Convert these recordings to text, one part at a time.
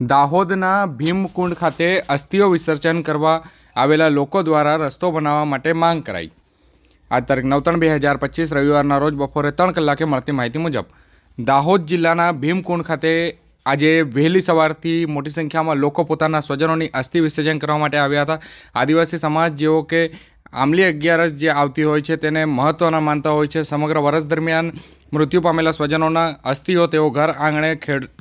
દાહોદના ભીમકુંડ ખાતે અસ્થિઓ વિસર્જન કરવા આવેલા લોકો દ્વારા રસ્તો બનાવવા માટે માંગ કરાઈ. આજ તારીખ નવ ત્રણ બે હજાર પચીસ રવિવારના રોજ બપોરે ત્રણ કલાકે મળતી માહિતી મુજબ, દાહોદ જિલ્લાના ભીમકુંડ ખાતે આજે વહેલી સવારથી મોટી સંખ્યામાં લોકો પોતાના સ્વજનોની અસ્થિ વિસર્જન કરવા માટે આવ્યા હતા. આદિવાસી સમાજ જેવો કે આમલી અગિયારસ જે આવતી હોય છે તેને મહત્ત્વના માનતા હોય છે. સમગ્ર વર્ષ દરમિયાન મૃત્યુ પામેલા સ્વજનોના અસ્થિઓ તેઓ ઘર આંગણે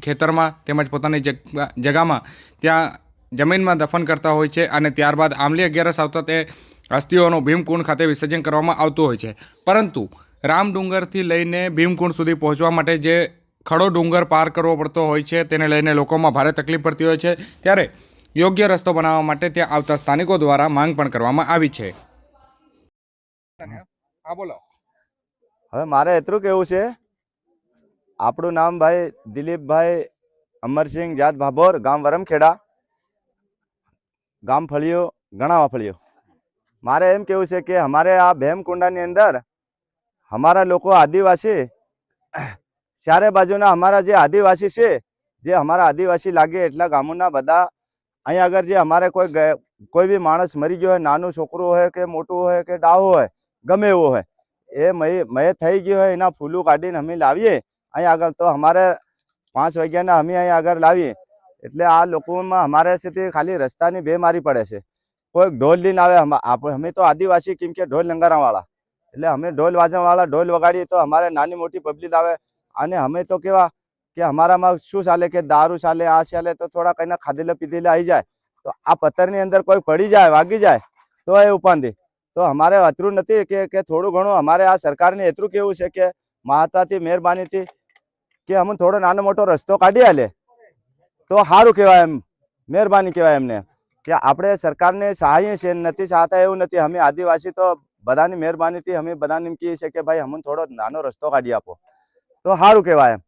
ખેતરમાં તેમજ પોતાની જગ- જગામાં ત્યાં જમીનમાં દફન કરતા હોય છે અને ત્યારબાદ આમલી અગિયારસ આવતા તે અસ્થિઓનું ભીમકુંડ ખાતે વિસર્જન કરવામાં આવતું હોય છે. પરંતુ રામડુંગરથી લઈને ભીમકુંડ સુધી પહોંચવા માટે જે ખડો ડુંગર પાર કરવો પડતો હોય છે તેને લઈને લોકોમાં ભારે તકલીફ પડતી હોય છે. ત્યારે યોગ્ય રસ્તો બનાવવા માટે ત્યાં આવતા સ્થાનિકો દ્વારા માંગ પણ કરવામાં આવી છે. હા, બોલો. હવે મારે એટલું કેવું છે, આપણું નામ ભાઈ દિલીપભાઈ અમરસિંહ જાત ભાભોર, ગામ વરમખેડા, ગામ ફળિયો, ગણાવા ફળિયો. મારે એમ કેવું છે કે અમારે આ ભેમકુંડાની અંદર અમારા લોકો આદિવાસી ચારે બાજુના અમારા જે આદિવાસી છે, જે અમારા આદિવાસી લાગે એટલા ગામોના બધા, અહીંયા આગળ જે અમારે કોઈ કોઈ બી માણસ મરી ગયો હોય, નાનું છોકરું હોય કે મોટું હોય કે ડાહો હોય, ગમે એવું હોય એ મય મય થઈ ગયું હોય, એના ફૂલું કાઢીને અમે લાવીએ. અહીંયા આગળ તો અમારે પાંચ વાગ્યાના અમે અહીંયા આગળ લાવીએ. એટલે આ લોકોમાં અમારે સુધી ખાલી રસ્તાની બેમારી પડે છે. કોઈ ઢોલ લઈને આવે અમે તો આદિવાસી કેમ કે ઢોલ લંગારાવાળા. એટલે અમે ઢોલ વાજવાવાળા ઢોલ વગાડીએ તો અમારે નાની મોટી પબ્લિક આવે. અને અમે તો કેવા કે અમારામાં શું ચાલે કે દારૂ ચાલે, આ ચાલે, તો થોડા કઈના ખાધેલા પીધેલા આવી જાય. તો આ પથ્થરની અંદર કોઈ પડી જાય, વાગી જાય, તો એ ઉપાંધી. તો અમારે અતરું નથી કે કે થોડું ઘણું અમારે આ સરકારને એટલું કેવું છે કે માતાથી મહેરબાનીથી કે અમને થોડો નાનો મોટો રસ્તો કાઢી આલે. તો સારું કહેવાય એમ, મહેરબાની કહેવાય એમને. કે આપણે સરકારને સહાય છે નથી ચાહતા એવું નથી. અમે આદિવાસી તો બધાની મહેરબાનીથી અમે બધાને એમ કહીએ છીએ કે ભાઈ અમને થોડો નાનો રસ્તો કાઢી આપો. તો સારું કહેવાય એમ.